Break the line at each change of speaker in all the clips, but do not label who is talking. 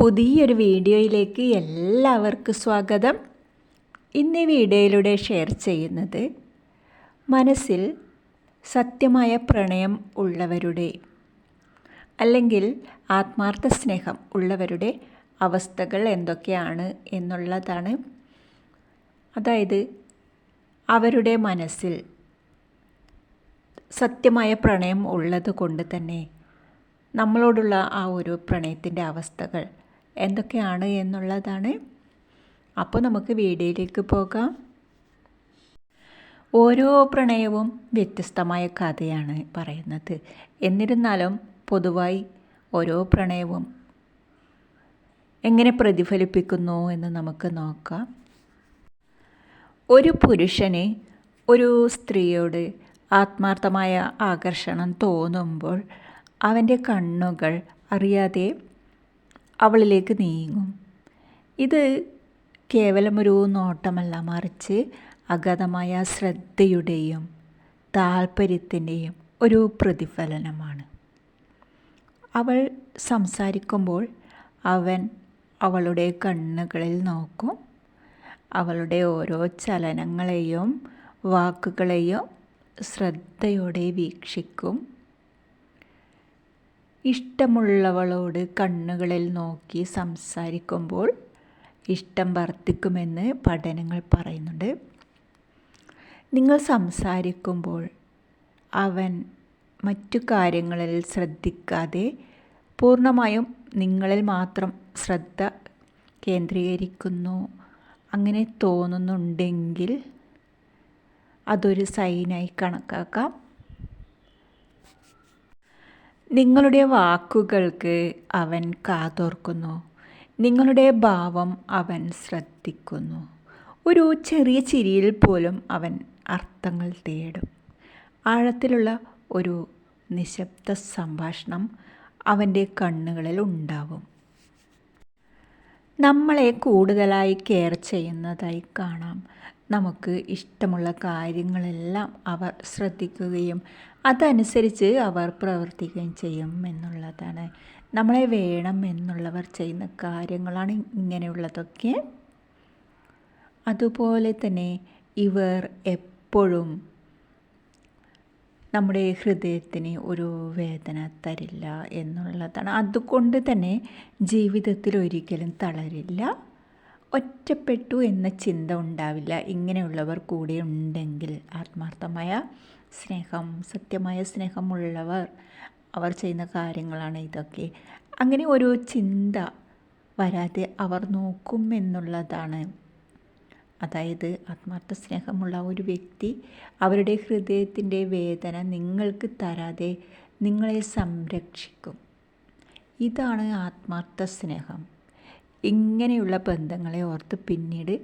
പുതിയൊരു വീഡിയോയിലേക്ക് എല്ലാവർക്കും സ്വാഗതം ഇന്ന് ഈ വീഡിയോയിലൂടെ ഷെയർ ചെയ്യുന്നത് മനസ്സിൽ സത്യമായ പ്രണയം ഉള്ളവരുടെ അല്ലെങ്കിൽ ആത്മാർത്ഥ സ്നേഹം ഉള്ളവരുടെ അവസ്ഥകൾ എന്തൊക്കെയാണ് എന്നുള്ളതാണ് അതായത് അവരുടെ മനസ്സിൽ സത്യമായ പ്രണയം ഉള്ളത് കൊണ്ട് തന്നെ നമ്മളോടുള്ള ആ ഒരു പ്രണയത്തിൻ്റെ അവസ്ഥകൾ എന്തൊക്കെയാണ് എന്നുള്ളതാണ് അപ്പോൾ നമുക്ക് വീഡിയോയിലേക്ക് പോകാം ഓരോ പ്രണയവും വ്യത്യസ്തമായ കഥയാണ് പറയുന്നത് എന്നിരുന്നാലും പൊതുവായി ഓരോ പ്രണയവും എങ്ങനെ പ്രതിഫലിപ്പിക്കുന്നു എന്ന് നമുക്ക് നോക്കാം ഒരു പുരുഷന് ഒരു സ്ത്രീയോട് ആത്മാർത്ഥമായ ആകർഷണം തോന്നുമ്പോൾ അവൻ്റെ കണ്ണുകൾ അറിയാതെ അവളിലേക്ക് നീങ്ങും ഇത് കേവലം ഒരു നോട്ടമല്ല മറിച്ച് അഗാധമായ ശ്രദ്ധയുടെയും താല്പര്യത്തിൻ്റെയും ഒരു പ്രതിഫലനമാണ് അവൾ സംസാരിക്കുമ്പോൾ അവൻ അവളുടെ കണ്ണുകളിൽ നോക്കും അവളുടെ ഓരോ ചലനങ്ങളെയും വാക്കുകളെയും ശ്രദ്ധയോടെ വീക്ഷിക്കും ഇഷ്ടമുള്ളവളോട് കണ്ണുകളിൽ നോക്കി സംസാരിക്കുമ്പോൾ ഇഷ്ടം വർദ്ധിക്കുമെന്ന് പഠനങ്ങൾ പറയുന്നുണ്ട് നിങ്ങൾ സംസാരിക്കുമ്പോൾ അവൻ മറ്റു കാര്യങ്ങളിൽ ശ്രദ്ധിക്കാതെ പൂർണ്ണമായും നിങ്ങളിൽ മാത്രം ശ്രദ്ധ കേന്ദ്രീകരിക്കുന്നു അങ്ങനെ തോന്നുന്നുണ്ടെങ്കിൽ അതൊരു സൈനായി കണക്കാക്കാം നിങ്ങളുടെ വാക്കുകൾക്ക് അവൻ കാതോർക്കുന്നു നിങ്ങളുടെ ഭാവം അവൻ ശ്രദ്ധിക്കുന്നു ഒരു ചെറിയ ചിരിയിൽ പോലും അവൻ അർത്ഥങ്ങൾ തേടും ആഴത്തിലുള്ള ഒരു നിശബ്ദ സംഭാഷണം അവൻ്റെ കണ്ണുകളിൽ ഉണ്ടാവും നമ്മളെ കൂടുതലായി കെയർ ചെയ്യുന്നതായി കാണാം നമുക്ക് ഇഷ്ടമുള്ള കാര്യങ്ങളെല്ലാം അവർ ശ്രദ്ധിക്കുകയും അതനുസരിച്ച് അവർ പ്രവർത്തിക്കുകയും ചെയ്യും എന്നുള്ളതാണ് നമ്മളെ വേണം എന്നുള്ളവർ ചെയ്യുന്ന കാര്യങ്ങളാണ് ഇങ്ങനെയുള്ളതൊക്കെ അതുപോലെ തന്നെ ഇവർ എപ്പോഴും നമ്മുടെ ഹൃദയത്തിന് ഒരു വേദന തരില്ല എന്നുള്ളതാണ് അതുകൊണ്ട് തന്നെ ജീവിതത്തിൽ ഒരിക്കലും തളരില്ല ഒറ്റപ്പെട്ടു എന്ന ചിന്ത ഉണ്ടാവില്ല ഇങ്ങനെയുള്ളവർ കൂടെ ഉണ്ടെങ്കിൽ ആത്മാർത്ഥമായ സ്നേഹം സത്യമായ സ്നേഹമുള്ളവർ അവർ ചെയ്യുന്ന കാര്യങ്ങളാണ് ഇതൊക്കെ അങ്ങനെ ഒരു ചിന്ത വരാതെ അവർ നോക്കും എന്നുള്ളതാണ് അതായത് ആത്മാർത്ഥ സ്നേഹമുള്ള ഒരു വ്യക്തി അവരുടെ ഹൃദയത്തിൻ്റെ വേദന നിങ്ങൾക്ക് തരാതെ നിങ്ങളെ സംരക്ഷിക്കും ഇതാണ് ആത്മാർത്ഥ സ്നേഹം ഇങ്ങനെയുള്ള ബന്ധങ്ങളെ ഓർത്ത് പിന്നീട്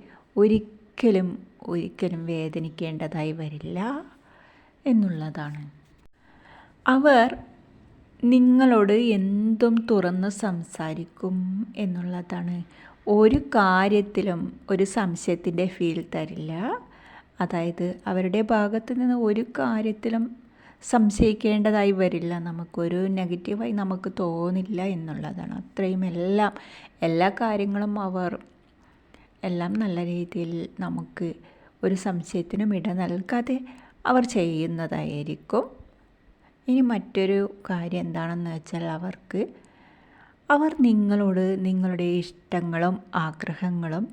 ഒരിക്കലും ഒരിക്കലും വേദനിക്കേണ്ടതായി വരില്ല എന്നുള്ളതാണ് അവർ നിങ്ങളോട് എന്തും തുറന്ന് സംസാരിക്കും എന്നുള്ളതാണ് ഒരു കാര്യത്തിലും ഒരു സംശയത്തിൻ്റെ ഫീൽ തരില്ല അതായത് അവരുടെ ഭാഗത്ത് നിന്ന് ഒരു കാര്യത്തിലും സംശയിക്കേണ്ടതായി വരില്ല നമുക്കൊരു നെഗറ്റീവായി നമുക്ക് തോന്നില്ല എന്നുള്ളതാണ് അത്രയും എല്ലാം എല്ലാ കാര്യങ്ങളും അവർ എല്ലാം നല്ല രീതിയിൽ നമുക്ക് ഒരു സംശയത്തിനും ഇട നൽകാതെ അവർ ചെയ്യുന്നതായിരിക്കും ഇനി മറ്റൊരു കാര്യം എന്താണെന്ന് വെച്ചാൽ അവർക്ക് അവർ നിങ്ങളോട് നിങ്ങളുടെ ഇഷ്ടങ്ങളും ആഗ്രഹങ്ങളും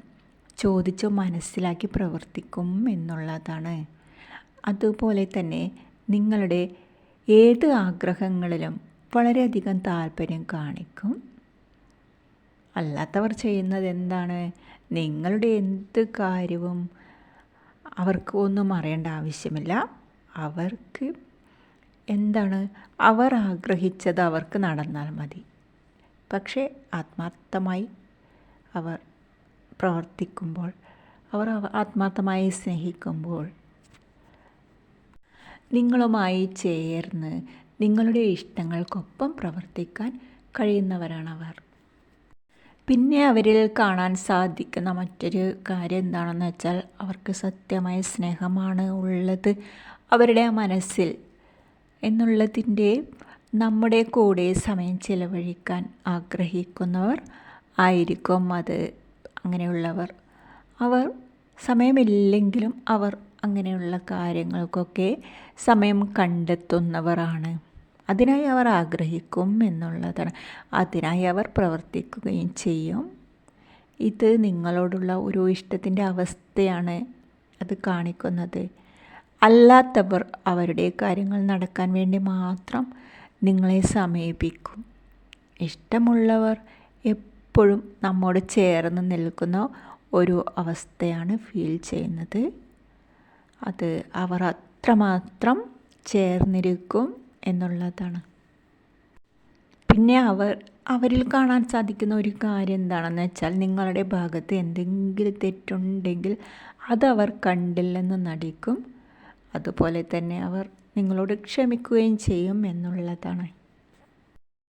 ചോദിച്ചു മനസ്സിലാക്കി പ്രവർത്തിക്കും എന്നുള്ളതാണ് അതുപോലെ തന്നെ നിങ്ങളുടെ ഏത് ആഗ്രഹങ്ങളിലും വളരെയധികം താല്പര്യം കാണിക്കും അല്ലാത്തവർ ചെയ്യുന്നത് എന്താണ് നിങ്ങളുടെ എന്ത് കാര്യവും അവർക്ക് ഒന്നും അറിയേണ്ട ആവശ്യമില്ല അവർക്ക് എന്താണ് അവർ ആഗ്രഹിച്ചത് അവർക്ക് നടന്നാൽ മതി പക്ഷേ ആത്മാർത്ഥമായി അവർ പ്രവർത്തിക്കുമ്പോൾ അവർ ആത്മാർത്ഥമായി സ്നേഹിക്കുമ്പോൾ നിങ്ങളുമായി ചേർന്ന് നിങ്ങളുടെ ഇഷ്ടങ്ങൾക്കൊപ്പം പ്രവർത്തിക്കാൻ കഴിയുന്നവരാണവർ പിന്നെ അവരിൽ കാണാൻ സാധിക്കുന്ന മറ്റൊരു കാര്യം എന്താണെന്ന് വെച്ചാൽ അവർക്ക് സത്യമായ സ്നേഹമാണ് ഉള്ളത് അവരുടെ മനസ്സിൽ എന്നുള്ളതിൻ്റെ നമ്മുടെ കൂടെ സമയം ചിലവഴിക്കാൻ ആഗ്രഹിക്കുന്നവർ ആയിരിക്കും അത് അങ്ങനെയുള്ളവർ അവർ സമയമില്ലെങ്കിലും അവർ അങ്ങനെയുള്ള കാര്യങ്ങൾക്കൊക്കെ സമയം കണ്ടെത്തുന്നവരാണ് അതിനായി അവർ ആഗ്രഹിക്കും എന്നുള്ളതാണ് അതിനായി അവർ പ്രവർത്തിക്കുകയും ചെയ്യും ഇത് നിങ്ങളോടുള്ള ഒരു ഇഷ്ടത്തിൻ്റെ അവസ്ഥയാണ് അത് കാണിക്കുന്നത് അല്ലാത്തവർ അവരുടെ കാര്യങ്ങൾ നടക്കാൻ വേണ്ടി മാത്രം നിങ്ങളെ സമീപിക്കും ഇഷ്ടമുള്ളവർ എപ്പോഴും നമ്മോട് ചേർന്ന് നിൽക്കുന്ന ഒരു അവസ്ഥയാണ് ഫീൽ ചെയ്യുന്നത് അത് അവർ അത്രമാത്രം ചേർന്നിരിക്കും എന്നുള്ളതാണ് പിന്നെ അവർ അവരിൽ കാണാൻ സാധിക്കുന്ന ഒരു കാര്യം എന്താണെന്ന് വെച്ചാൽ നിങ്ങളുടെ ഭാഗത്ത് എന്തെങ്കിലും തെറ്റുണ്ടെങ്കിൽ അത് അവർ കണ്ടില്ലെന്ന് നടിക്കും അതുപോലെ തന്നെ അവർ നിങ്ങളോട് ക്ഷമിക്കുകയും ചെയ്യും എന്നുള്ളതാണ്